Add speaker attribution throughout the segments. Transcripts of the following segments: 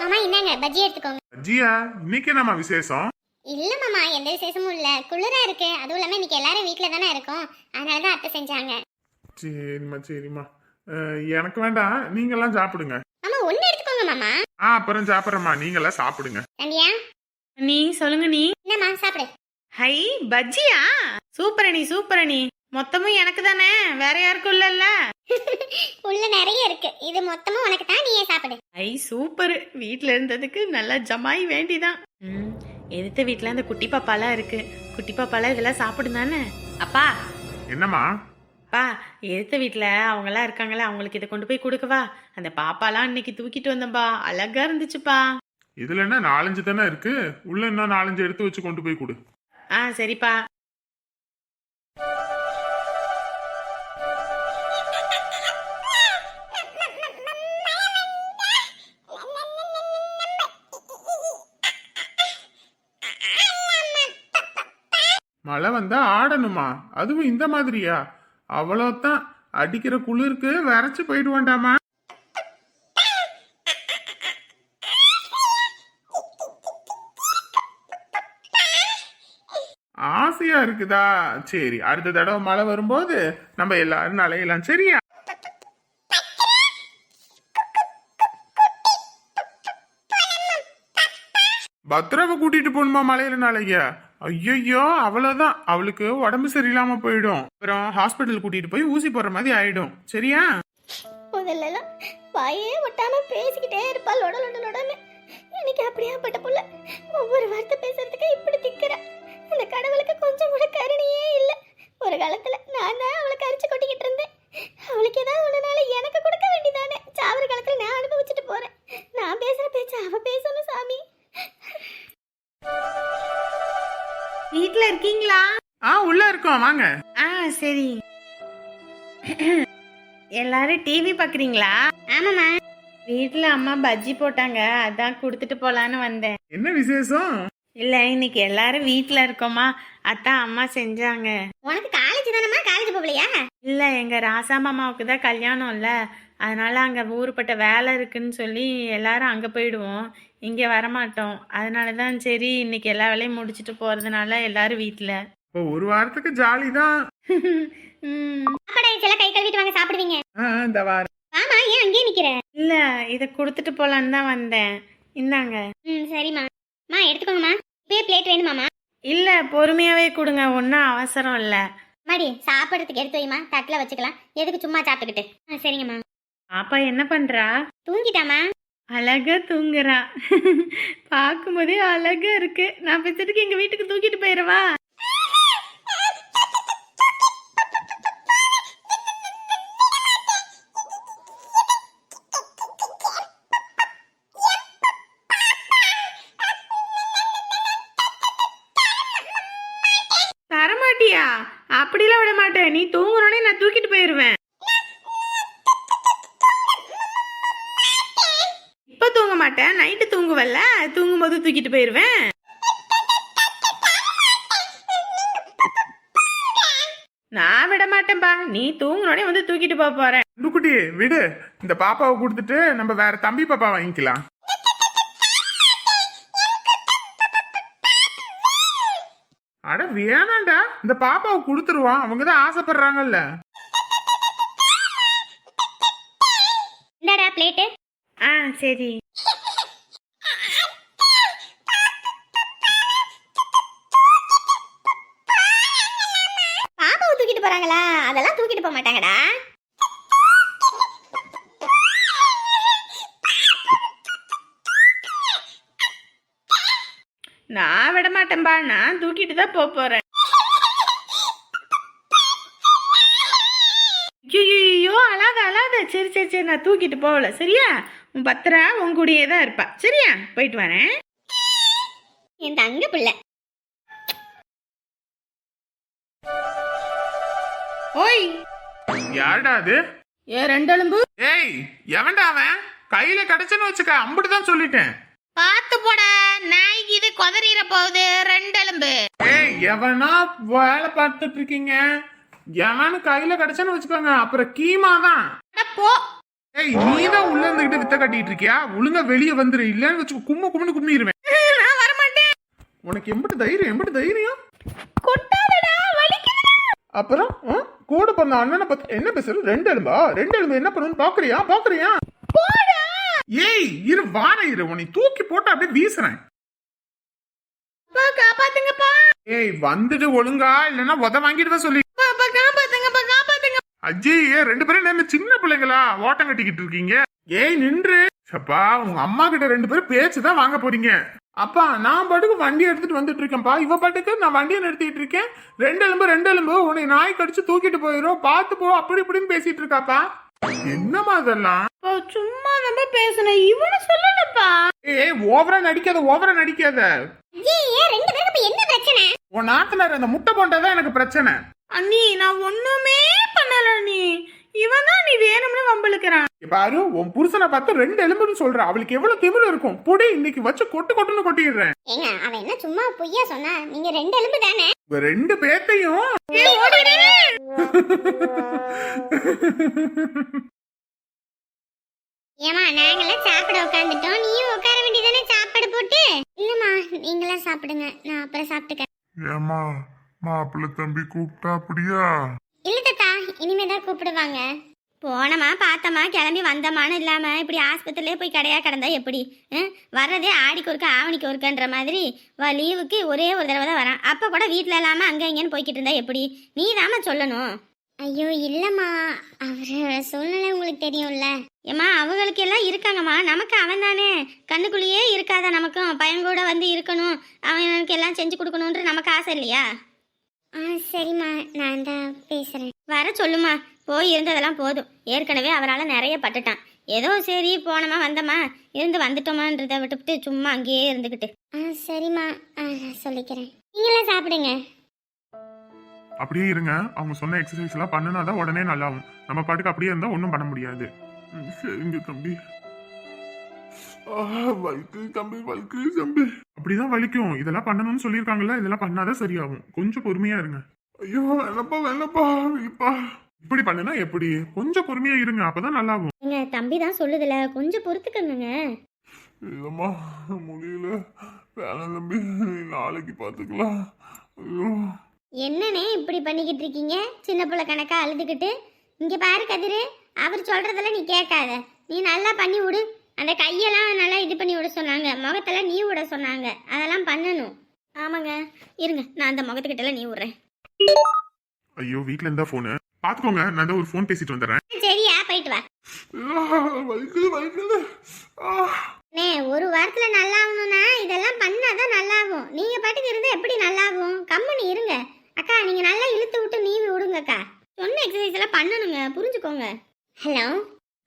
Speaker 1: மாமா இந்தாங்க பஜ்ஜி எடுத்துக்கோங்க.
Speaker 2: ஜியா இன்னைக்கு என்னம்மா விசேஷம்?
Speaker 1: இல்ல மாமா எந்த விசேஷமும் இல்ல. குளிரா இருக்கு. அதுவும் இல்லாம இன்னைக்கு எல்லாரும் வீட்ல தானே இருக்கோம். அதனால தான் அத்தை செஞ்சாங்க.
Speaker 2: சரிம்மா சரிம்மா. எனக்கு வேண்டாம். நீங்கெல்லாம் சாப்பிடுங்க.
Speaker 1: மாமா ஒண்ணு எடுத்துக்கோங்க மாமா.
Speaker 2: ஆ அப்புறம் சாப்பிட்றேம்மா. நீங்களாம் சாப்பிடுங்க.
Speaker 1: சந்தியா
Speaker 3: நீ சொல்லுங்க நீ
Speaker 1: என்னம்மா சாப்பிடு.
Speaker 3: ஹை பஜ்ஜியா? சூப்பர் அணி சூப்பர் அணி மொத்தமும் எனக்கு தானே. வேற யாருக்கும் இல்லல்ல.
Speaker 1: உள்ள நிறைய இருக்கு. இது மொத்தமும் உனக்கு தான் நீயே சாப்பிடு.
Speaker 3: ஐ சூப்பர். வீட்ல இருந்ததுக்கு நல்லா ஜமாய் வேண்டிதான். ம் எதிர்த்த வீட்ல அந்த குட்டி பாப்பாலாம் இருக்கு. குட்டி பாப்பாலாம் இதெல்லாம் சாப்பிடும் தானே அப்பா.
Speaker 2: என்னம்மா?
Speaker 3: அப்பா எதிர்த்த வீட்ல அவங்கெல்லாம் இருக்காங்களே அவங்களுக்கு இதை கொண்டு போய் கொடுக்கவா? அந்த பாப்பாலாம் இன்னைக்கு தூக்கிட்டு வந்தேன்பா. அழகா இருந்துச்சுப்பா.
Speaker 2: இதுல என்ன நாலஞ்சு தானே இருக்கு? உள்ள இன்னும் நாலஞ்சு எடுத்து வச்சு கொண்டு போய் கொடு.
Speaker 3: ஆ சரிப்பா.
Speaker 2: மழை வந்தா ஆடணுமா? அதுவும் இந்த மாதிரியா? அவ்வளோதான் அடிக்கிற குளிருக்கு வரைச்சு போயிடுவாண்டாமா? ஆசையா இருக்குதா? சரி அடுத்த தடவை மழை வரும்போது நம்ம எல்லாரும் நலையலாம். சரியா? பத்ராவை கூட்டிட்டு போகணுமா மலையில நாளைக்கு? ஐயோ அவ்வளவுதான். அவளுக்கு உடம்பு சரியில்லாம போயிடும். அப்புறம் ஹாஸ்பிட்டல் கூட்டிட்டு போய் ஊசி போடுற மாதிரி ஆயிடும். சரியா?
Speaker 1: முதல்லலாம் வாயே ஒட்டாம பேசிக்கிட்டே இருப்பா லொட லொட லொடன்னு. எனக்கு அப்படியாப்பட்ட புள்ள. ஒவ்வொரு வார்த்தை பேசுறதுக்கு இப்படி திக்கிற. அந்த கடவுளுக்கு கொஞ்சம் கூட கருணையே இல்லை. ஒரு காலத்துல நான் தான் அவளை கரிச்சு கொட்டிக்கிட்டு இருந்தேன். அவளுக்கு ஏதாவது ஒண்ணுனால எனக்கு கொடுக்க வேண்டியதானே. சாவர
Speaker 3: வீட்ல இருக்கீங்களா?
Speaker 2: ஆ உள்ள இருக்கோம் வாங்க.
Speaker 3: ஆ சரி. எல்லாரும் டிவி பாக்குறீங்களா?
Speaker 1: ஆமாம்மா
Speaker 3: வீட்ல அம்மா பஜ்ஜி போட்டாங்க அதான் கொடுத்துட்டு போலான்னு வந்தேன்.
Speaker 2: என்ன விசேஷம்?
Speaker 3: இல்ல இன்னைக்கு எல்லாரும் வீட்ல இருக்கோமா? அதான் அம்மா செஞ்சாங்க.
Speaker 1: உனக்கு காலேஜ் தானம்மா? காலேஜ் போகலையா?
Speaker 3: இல்ல எங்க ராசா மாமாவுக்கு தான் கல்யாணம் இல்ல. அதனால அங்க ஊருப்பட்ட வேலை இருக்குன்னு சொல்லி எல்லாரும் அங்க போயிடுவோம். இங்க வரமாட்டோம். அதனால தான் சரி இன்னைக்கு எல்லா வேலையும் முடிச்சிட்டு போறதுனால எல்லாரும் வீட்ல.
Speaker 2: இப்போ ஒரு வாரத்துக்கு ஜாலி தான்
Speaker 1: சாப்பாடு கை கழுவிட்டு வாங்க சாப்பிடுவீங்க.
Speaker 2: இந்த வாரம்.
Speaker 1: ஆமா ஏன் அங்கேயே நிக்கிற?
Speaker 3: இல்ல இத கொடுத்துட்டு போலான்னு தான் வந்தேன். இந்தாங்க.
Speaker 1: ம் சரிம்மா. மா எடுத்துக்கோங்கம்மா. இப்பயே பிளேட் வேணுமாம்மா?
Speaker 3: இல்ல பொறுமையாவே கொடுங்க. ஒன்றும் அவசரம் இல்ல.
Speaker 1: மாடி சாப்பிட்றதுக்கு எடுத்து வைமா தட்டில் வச்சுக்கலாம். எதுக்கு சும்மா சாப்பிட்டுக்கிட்டு? ஆ சரிங்கம்மா.
Speaker 3: பாப்பா என்ன பண்றா?
Speaker 1: தூங்கிட்டாமா
Speaker 3: அழகாக தூங்குறா. பார்க்கும்போதே அழகாக இருக்கு. நான் பெற்றதுக்கு எங்கள் வீட்டுக்கு தூக்கிட்டு போயிடவா தரமாட்டியா? அப்படிலாம் விட மாட்டேன் நீ தூங்குறோன்னே நான் தூக்கிட்டு போயிடுவேன் தூங்குவல்ல? தூங்கும்போது தூக்கிட்டு போயிருவேன். நான் விட மாட்டேன்பா. நீ தூங்குறோனே வந்து தூக்கிட்டு போக போறேன்
Speaker 2: குட்டி விடு. இந்த பாப்பாவை கொடுத்துட்டு நம்ம வேற தம்பி பாப்பா வாங்கிக்கலாம். அட வேணாண்டா. இந்த பாப்பாவை கொடுத்துருவான். அவங்க தான் ஆசைப்படுறாங்கல்ல.
Speaker 1: இந்தாடா பிளேட்டு
Speaker 3: ஆ சரி. தான் போக போறேன். ஐயோ அழாத அழாத. சரி சரி சரி நான் தூக்கிட்டு போகல. சரியா? உன் பத்திரா? உன் கூடயே தான் இருப்பா. சரியா? போயிட்டு வரேன்.
Speaker 1: என் தங்க பிள்ளை.
Speaker 3: ஓய்.
Speaker 2: யாருடா அது?
Speaker 3: ஏ ரெண்டெலும்பு.
Speaker 2: ஏய் எவன்டா அவன்? கையில கிடைச்சுன்னு வச்சுக்க அம்பிட்டு தான் சொல்லிட்டேன்.
Speaker 3: பார்த்து போட. நாய்க்கு இது கொதறிற போகுது. ரெண்டெலும்பு.
Speaker 2: எவனா வேலை பார்த்துட்டு இருக்கீங்க எவனு கையில கிடைச்சுன்னு வச்சுக்கோங்க. அப்புறம் கீமா தான் ஏய் நீ தான் உள்ள இருந்துகிட்டு வித்த கட்டிட்டு இருக்கியா ஒழுங்கா வெளியே வந்துரு. இல்லன்னு வச்சு கும்ம கும்னு கும்மிடுவேன் உனக்கு எம்பிட்டு தைரியம் எம்பிட்டு தைரியம்? அப்புறம்? கூட பிறந்த அண்ணனை பத்தி என்ன பேசுற ரெண்டு எலும்பா? ரெண்டு எலும்பு என்ன பண்ணுன்னு பாக்குறியா? பாக்குறியா? ஏய் இரு வார இரு. உன்னை தூக்கி போட்டு அப்படியே வீசுறேன்.
Speaker 3: காப்பாத்துங்கப்பா.
Speaker 2: ஏய் வந்துட்டு ஒழுங்கா இல்லைன்னா உத வாங்கிட்டு சொல்லி. அஜய் ரெண்டு பேரும் என்ன சின்ன பிள்ளைங்களா? ஓட்டம் கட்டிக்கிட்டு இருக்கீங்க. ஏய் நின்று. சப்பா உங்க அம்மா கிட்ட ரெண்டு பேரும் பேச்சு தான் வாங்க போறீங்க. அப்பா நான் பாட்டுக்கு வண்டி எடுத்துட்டு வந்துட்டு இருக்கேன்ப்பா. இவ பாட்டுக்கு நான் வண்டியை நிறுத்திட்டு இருக்கேன். ரெண்டு எலும்பு ரெண்டு எலும்பு. உன்னை நாய் கடிச்சு தூக்கிட்டு போயிடும் பார்த்து போ அப்படி இப்படின்னு பேசிட்டு இருக்காப்பா. என்னம்மா அதெல்லாம்
Speaker 3: சும்மா நம்ம பேசணும் இவனு சொல்லலப்பா.
Speaker 2: ஏய் ஓவரா நடிக்காத ஓவரா நடிக்காத.
Speaker 1: ஐயே ரெண்டு பேருக்கு என்ன பிரச்சனை?
Speaker 2: உன் நாத்தனார் அந்த முட்டை போண்டதான் எனக்கு பிரச்சனை.
Speaker 3: அண்ணி நான் ஒண்ணுமே பண்ணல நீ இவன் தான் நீ வேணும்னு வம்பளுக்குறான்
Speaker 2: பாரு உன் புருஷனை பார்த்து ரெண்டு எலும்புன்னு சொல்ற. அவளுக்கு எவ்வளவு திமிரு இருக்கும். பொடி இன்னைக்கு வச்சு கொட்டு கொட்டுன்னு கொட்டிடுறேன்.
Speaker 1: ஏங்க அவன் என்ன சும்மா பொய்யா சொன்னா? நீங்க ரெண்டு எலும்பு தானே
Speaker 2: ரெண்டு பேத்தையும்.
Speaker 1: ஏமா நாங்களாம் சாப்பிட உட்காந்துட்டோம் நீயும் உட்கார வேண்டியதானே சாப்பாடு போட்டு? இல்லம்மா நீங்களாம் சாப்பிடுங்க. நான் அப்புறம் சாப்பிட்டுக்கிறேன்.
Speaker 4: ஏமா மாப்பிள்ளை தம்பி கூப்பிட்டா அப்படியா?
Speaker 1: இல்ல தாத்தா இனிமே தான் கூப்பிடுவாங்க.
Speaker 3: போனமா பார்த்தமா கிளம்பி வந்தமான்னு இல்லாம இப்படி ஆஸ்பத்திரியிலே போய் கடையா கிடந்தா எப்படி? வர்றதே ஆடிக்கு ஒருக்க ஆவணிக்கு ஒருக்கன்ற மாதிரி லீவுக்கு ஒரே ஒரு தடவை தான் வரான். அப்ப கூட வீட்ல இல்லாம அங்க இங்கன்னு போய்கிட்டு இருந்தா எப்படி? நீ தாம சொல்லணும்.
Speaker 1: ஐயோ இல்லம்மா. அவர் சூழ்நிலை உங்களுக்கு தெரியும்ல.
Speaker 3: ஏம்மா அவங்களுக்கு எல்லாம் இருக்காங்கம்மா. நமக்கு அவன் தானே. கண்ணுக்குள்ளேயே இருக்காத நமக்கும்? பையன் கூட வந்து இருக்கணும். அவனுக்கு எல்லாம் செஞ்சு கொடுக்கணுன்ற நமக்கு ஆசை இல்லையா?
Speaker 1: ஆ சரிம்மா. நான் தான் பேசுறேன்.
Speaker 3: வர சொல்லுமா போய் இருந்ததெல்லாம் போதும். ஏற்கனவே அவரால் நிறைய பட்டுட்டான். ஏதோ சரி போனோமா வந்தோமா? இருந்து வந்துட்டோமான்றதை விட்டுவிட்டு சும்மா அங்கேயே இருந்துக்கிட்டு
Speaker 1: ஆ சரிம்மா. சொல்லிக்கிறேன். நீங்களாம் சாப்பிடுங்க.
Speaker 2: அப்படியே இருங்க. அவங்க சொன்ன எக்ஸசைஸ் எல்லாம் பண்ணுனாதான் உடனே நல்லாவும். நம்ம பாட்டுக்கு அப்படியே இருந்தா ஒன்றும் பண்ண முடியாது.
Speaker 4: ம், சரிங்க தம்பி. ஆ, வலிக்கு தம்பி வலிக்கு தம்பி.
Speaker 2: அப்படிதான் வலிக்கும். இதெல்லாம் பண்ணணும்னு சொல்லியிருக்காங்கல்ல இதெல்லாம் பண்ணாதான் சரியாகும். கொஞ்சம் பொறுமையா இருங்க.
Speaker 4: ஐயோ வேணப்பா வேணப்பா இப்பா
Speaker 2: இப்படி பண்ணுனா எப்படி? கொஞ்சம் பொறுமையா இருங்க அப்பதான் நல்லாகும்.
Speaker 3: எங்க தம்பி தான் சொல்லுதுல கொஞ்சம் பொறுத்துக்கங்க
Speaker 4: இல்லம்மா முடியல. வேணாம் தம்பி நாளைக்கு பார்த்துக்கலாம் ஐயோ.
Speaker 1: என்னண்ணே இப்படி பண்ணிக்கிட்டு இருக்கீங்க? சின்ன பிள்ளை கணக்கா அழுதுகிட்டு? இங்க பாரு கதிரு அவர் சொல்றதெல்லாம் நீ கேட்காத. நீ நல்லா பண்ணி விடு. அந்த கையெல்லாம் நல்லா இது பண்ணி விட சொன்னாங்க. முகத்தெல்லாம் நீ விட சொன்னாங்க. அதெல்லாம் பண்ணணும்.
Speaker 3: ஆமாங்க. இருங்க நான் அந்த முகத்துக்கிட்டலாம் நீ விட்றேன்.
Speaker 2: ஐயோ வீட்ல இருந்தா போனு பாத்துக்கோங்க நான் தான் ஒரு ஃபோன் பேசிட்டு வந்துடுறேன்.
Speaker 1: சரியா போயிட்டு வா.
Speaker 4: வலிக்குது வலிக்குது.
Speaker 1: அண்ணே ஒரு வாரத்துல நல்லா ஆகணும்னா இதெல்லாம் பண்ணாதான் நல்லாகும். நீங்க பாட்டுக்கு இருந்தா எப்படி நல்லாகும்? கம்முனு இருங்க. அக்கா நீங்க நல்லா இழுத்து விட்டு நீவி விடுங்கக்கா.
Speaker 3: சொன்ன எக்ஸசைஸ் எல்லாம் பண்ணணுங்க புரிஞ்சுக்கோங்க.
Speaker 1: ஹலோ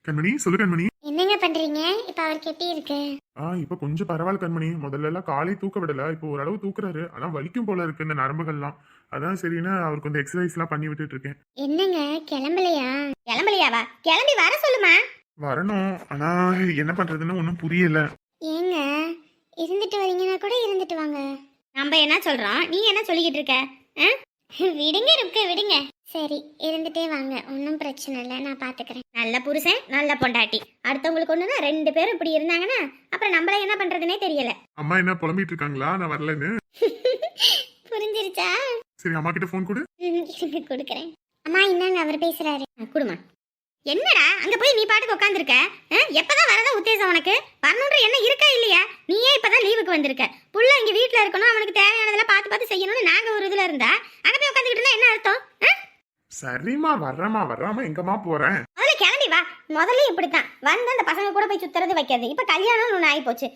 Speaker 2: கண்மணி சொல்லு கண்மணி.
Speaker 1: என்னங்க பண்றீங்க? இப்ப அவருக்கு எப்படி இருக்கு.
Speaker 2: ஆ இப்ப கொஞ்சம் பரவாயில்ல கண்மணி. முதல்ல எல்லாம் காலை தூக்க விடல. இப்போ ஓரளவு தூக்குறாரு. ஆனா வலிக்கும் போல இருக்கு இந்த நரம்புகள்லாம். அதான் சரின்னு அவருக்கு வந்து எக்ஸசைஸ் எல்லாம் பண்ணி விட்டுட்டு இருக்கேன்
Speaker 1: என்னங்க? கிளம்பலையா?
Speaker 3: கிளம்பலையாவா? கிளம்பி வர சொல்லுமா?
Speaker 2: வரணும். ஆனா என்ன பண்றதுன்னு ஒன்றும் புரியல.
Speaker 1: ஏங்க? இருந்துட்டு வரீங்கன்னா கூட இருந்துட்டு வாங்க.
Speaker 3: நம்ம என்ன சொல்றோம்? நீ என்ன சொல்லிக்கிட்டு இருக்க? ஆ?
Speaker 1: விடுங்க இருக்கு விடுங்க. சரி இருந்துட்டே வாங்க. ஒன்றும் பிரச்சனை இல்லை. நான் பாத்துக்கிறேன்.
Speaker 3: நல்ல புருஷன் நல்ல பொண்டாட்டி. அடுத்தவங்களுக்கு ஒண்ணுனா ரெண்டு பேரும் இப்படி இருந்தாங்கன்னா அப்புறம் நம்மள என்ன பண்றதுனே தெரியல.
Speaker 2: அம்மா என்ன புலம்பிட்டு இருக்காங்களா? நான் வரலன்னு.
Speaker 1: புரிஞ்சிருச்சா?
Speaker 2: சரி அம்மா கிட்ட ஃபோன் கொடு.
Speaker 1: இருங்க கொடுக்குறேன். அம்மா இந்தாங்க அவர் பேசுறாரு.
Speaker 3: குடுமா என்னடா அங்க போய் நீ பாட்டுக்கு உட்காந்துருக்க எப்பதான் வரதா உத்தேசம் உனக்கு? வரணுன்ற என்ன இருக்கா இல்லையா? நீயே இப்பதான் லீவுக்கு வந்திருக்க. புள்ள இங்க வீட்ல இருக்கணும் அவனுக்கு தேவையானதெல்லாம் பார்த்து பார்த்து செய்யணும்னு நாங்க ஒரு இதுல இருந்தா? அங்க போய் உட்காந்துக்கிட்டு என்ன அர்த்தம்?
Speaker 2: சரிம்மா வர்றேம்மா வர்றாம எங்கம்மா போறேன்?
Speaker 3: முதல்ல கிளம்பி வா. முதல்ல இப்படித்தான். வந்து அந்த பசங்க கூட போய் சுத்துறது வைக்கிறது. இப்ப கல்யாணம் ஒண்ணு ஆகி போச்சு?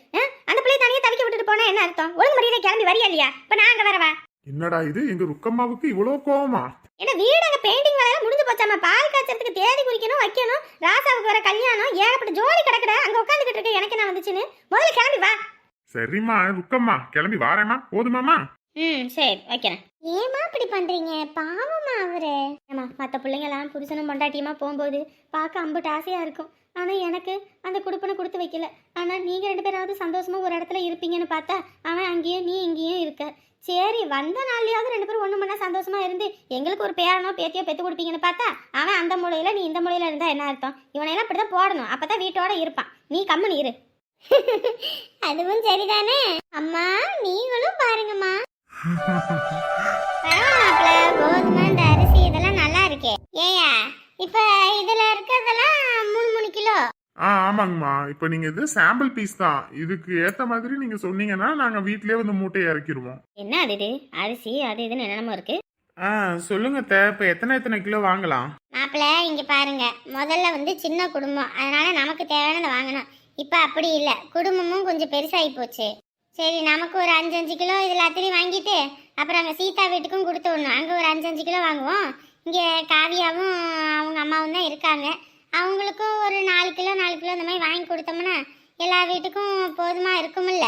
Speaker 3: அந்த பிள்ளைய தனியா தவிக்க விட்டுட்டு போனா என்ன அர்த்தம்? ஒழுங்கு மரியாதை கிளம்பி வரியா இல்லையா? இப்ப நான் அங்க வரவா
Speaker 2: என்னடா இது? எங்க ருக்கம்மாவுக்கு இவ்வளவு கோவமா?
Speaker 3: ஏன்னா வீடு அங்க பெயிண்டிங் வேலையெல்லாம் முடிஞ்சு போச்சாம பால் காய்ச்சறதுக்கு தேதி குறிக்கணும் வைக்கணும். ராசாவுக்கு வர கல்யாணம் ஏகப்பட்ட ஜோலி கிடக்குற அங்க உட்காந்துக்கிட்டு இருக்க எனக்கு என்ன வந்துச்சுன்னு? முதல்ல கிளம்பி வா.
Speaker 2: சரிம்மா ருக்கம்மா. கிளம்பி வாரேம்மா. போதுமாமா
Speaker 1: ம் சரி வைக்கிறேன். ஏமா இப்படி பண்றீங்க? பாவமா அவரு. ஏமா மற்ற பிள்ளைங்கலாம் புருஷனும் பொண்டாட்டியுமா போகும்போது பார்க்க அம்புட்டு ஆசையா இருக்கும். ஆனா எனக்கு அந்த குடுப்பனை கொடுத்து வைக்கல. ஆனா நீங்க ரெண்டு பேராவது சந்தோஷமா ஒரு இடத்துல இருப்பீங்கன்னு பார்த்தா அவன் அங்கேயும் நீ இங்கேயும் இருக்க. சரி வந்த நாள்லயாவது ரெண்டு பேரும் ஒண்ணு மணி சந்தோஷமா இருந்து எங்களுக்கு ஒரு பேரனோ பேத்தியோ பெத்து கொடுப்பீங்கன்னு பார்த்தா அவன் அந்த மூலையில நீ இந்த மூலையில இருந்தா என்ன அர்த்தம்? இவனையெல்லாம் இப்படிதான் போடணும். அப்பதான் வீட்டோட இருப்பான். நீ கம்முனு இரு. அதுவும் சரிதானே? அம்மா நீங்களும் பாருங்கம்மா. கோதுமை அரிசி இதெல்லாம் நல்லா இருக்கே. ஏயா இப்ப இதுல இருக்கிறதெல்லாம் மூணு மூணு கிலோ?
Speaker 2: ஆ ஆமாங்கம்மா. இப்போ நீங்க இது சாம்பிள் பீஸ் தான். இதுக்கு ஏத்த மாதிரி நீங்க சொன்னீங்கன்னா நாங்க வீட்லயே வந்து மூட்டையை இறக்கிடுவோம்
Speaker 1: என்ன அது இது? அரிசி அது இதுன்னு என்னென்னமோ இருக்கு.
Speaker 2: ஆ சொல்லுங்க தே. இப்போ எத்தனை எத்தனை கிலோ வாங்கலாம்?
Speaker 1: மாப்பிள்ள இங்க பாருங்க. முதல்ல வந்து சின்ன குடும்பம். அதனால நமக்கு தேவையானதை வாங்கணும். இப்ப அப்படி இல்ல. குடும்பமும் கொஞ்சம் பெருசாகி போச்சு. சரி நமக்கு ஒரு அஞ்சு அஞ்சு கிலோ இதில் எல்லாத்தையும் வாங்கிட்டு அப்புறம் அங்கே சீதா வீட்டுக்கும் கொடுத்து விடணும். அங்கே ஒரு அஞ்சு அஞ்சு கிலோ வாங்குவோம். இங்கே காவியாவும் அவங்க அம்மாவும் தான் இருக்காங்க. அவங்களுக்கும் ஒரு நாலு கிலோ நாலு கிலோ இந்த மாதிரி வாங்கி கொடுத்தோம்னா எல்லா வீட்டுக்கும் போதுமா இருக்கும்ல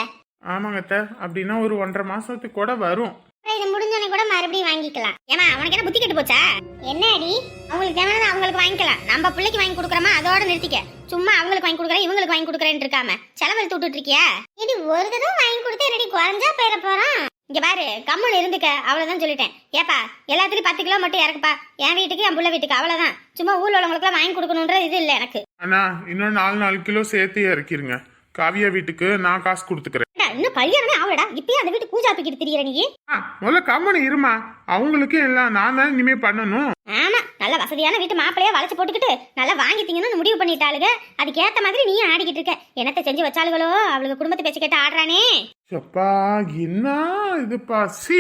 Speaker 2: ஆமாங்க அப்படின்னா ஒரு ஒன்றரை மாசத்துக்கு கூட வரும்.
Speaker 1: இது முடிஞ்சோடனே கூட மறுபடியும் வாங்கிக்கலாம். ஏமா உனக்கு என்ன புத்தி கெட்டு போச்சா? என்ன அடி அவங்களுக்கு தேவையானது அவங்களுக்கு வாங்கிக்கலாம். நம்ம பிள்ளைக்கு வாங்கி கொடுக்குறோமா? அதோட நிறுத்திக்க. சும்மா அவங்களுக்கு வாங்கி கொடுக்குறேன் இவங்களுக்கு வாங்கி கொடுக்குறேன்னு இருக்காம. செலவழித்து விட்டுட்டு இருக்கியா இது ஒரு தடவை வாங்கி கொடுத்து என்னடி குறைஞ்சா போயிட போறோம் இங்க பாரு கம்முன்னு இருந்துக்க. அவ்வளவுதான் சொல்லிட்டேன். ஏப்பா எல்லாத்துலயும் பத்து கிலோ மட்டும் இறக்குப்பா. என் வீட்டுக்கு என் புள்ள வீட்டுக்கு அவ்வளவுதான். சும்மா ஊர்ல உள்ளவங்களுக்குலாம் வாங்கி கொடுக்கணுன்ற இது இல்லை எனக்கு.
Speaker 2: அண்ணா இன்னும் நாலு நாலு கிலோ சேர்த்து இறக்கிருங்க. காவியா வீட்டுக்கு நான் காசு கொடுத்துக்கிறேன்.
Speaker 1: இன்னும் கல்யாணமே ஆகலடா. இப்பயே அந்த வீட்டு பூஜா தூக்கிட்டு திரியற நீ
Speaker 2: ஆ, முதல்ல கம்மனு இருமா. அவங்களுக்கு எல்லாம் நான் தான் இனிமே பண்ணணும்.
Speaker 1: ஆமா நல்ல வசதியான வீட்டு மாப்பிளைய வளைச்சு போட்டுக்கிட்டு நல்லா வாங்கிட்டீங்கன்னு முடிவு பண்ணிட்டாளுங்க அதுக்கேத்த மாதிரி நீயும் ஆடிக்கிட்டு இருக்க. என்னத்தை செஞ்சு வச்சாளுகளோ? அவளுக்கு குடும்பத்தை பேச்சு கேட்டு ஆடுறானே.
Speaker 2: அப்பா என்ன இதுப்பா? சி.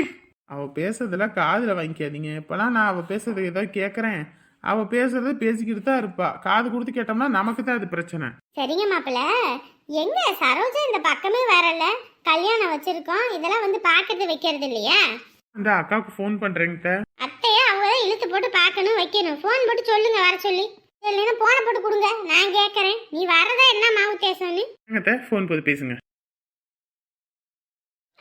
Speaker 2: அவ பேசுறதெல்லாம் காதுல வாங்கிக்காதீங்க. இப்பெல்லாம் நான் அவ பேசுறது ஏதோ கேக்குறேன். அவ பேசுறத பேசிக்கிட்டு தான் இருப்பா. காது கொடுத்து கேட்டோம்னா நமக்கு தான் அது பிரச்சனை.
Speaker 1: சரிங்க மாப்பிள்ள. எங்க சரோஜா இந்த பக்கமே வரல? கல்யாணம் வச்சிருக்கோம். இதெல்லாம் வந்து பாக்கிறது வைக்கிறது இல்லையா?
Speaker 2: இந்த அக்காவுக்கு ஃபோன் பண்றேங்கிட்ட
Speaker 1: அத்தைய அவங்க தான் இழுத்து போட்டு பார்க்கணும் வைக்கணும். ஃபோன் போட்டு சொல்லுங்க வர சொல்லி. இல்லைன்னா போனை போட்டு கொடுங்க. நான் கேட்கறேன். நீ வரதா என்ன மாவு தேசம்னு?
Speaker 2: எங்கத்த ஃபோன் போது பேசுங்க.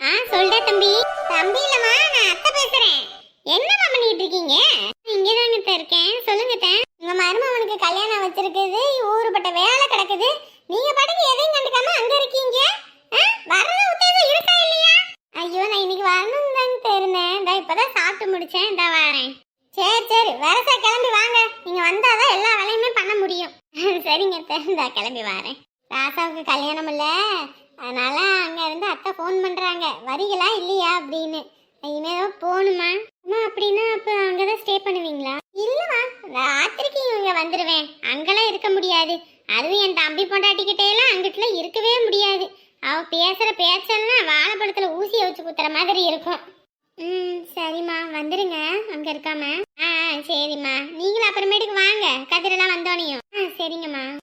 Speaker 1: ஆ சொல்டா தம்பி. தம்பி இல்லம்மா நான் அத்தை பேசுறேன். என்னம்மா பண்ணிட்டு இருக்கீங்க? இங்கே தாங்க இருக்கேன். சொல்லுங்க அத்தை. உங்க மருமகனுக்கு கல்யாணம் வச்சிருக்குது. ஊருப்பட்ட வேலை கிடக்குது. நீங்க பாட்டுக்கு எதையும் கண்டுக்காம அங்க இருக்கீங்க? ஆ? உத்தேசம் இருக்கா இல்லையா? ஐயோ நான் இன்னைக்கு வரணும் தாங்க தெரிந்தேன் இந்த இப்பதான் சாப்பிட்டு முடிச்சேன். இந்த வரேன். சரி சரி. வரசா கிளம்பி வாங்க. நீங்க வந்தாதான் எல்லா வேலையுமே பண்ண முடியும். சரிங்க தெரிந்தா கிளம்பி வரேன். ராசாவுக்கு கல்யாணம் இல்லை. அதனால அங்க இருந்து அத்தை ஃபோன் பண்றாங்க. வரீங்களா இல்லையா அப்படின்னு. இனிமேதான் போகணுமா? அப்படின்னா அப்ப அங்கதான் ஸ்டே பண்ணுவீங்களா? இல்லைம்மா ராத்திரிக்கு இவங்க வந்துருவேன். அங்கெல்லாம் இருக்க முடியாது. அதுவும் என் தம்பி பொண்டாட்டிக்கிட்டே எல்லாம் அங்கிட்டுல இருக்கவே முடியாது. அவ பேசுற பேச்செல்லாம் வாழைப்பழத்துல ஊசியை வச்சு குத்துற மாதிரி இருக்கும். ம் சரிம்மா. வந்துடுங்க அங்கே இருக்காம. ஆ ஆ, சரிம்மா. நீங்களும் அப்புறமேட்டுக்கு வாங்க. கதிரெல்லாம் வந்தோனையும். ஆ சரிங்கம்மா.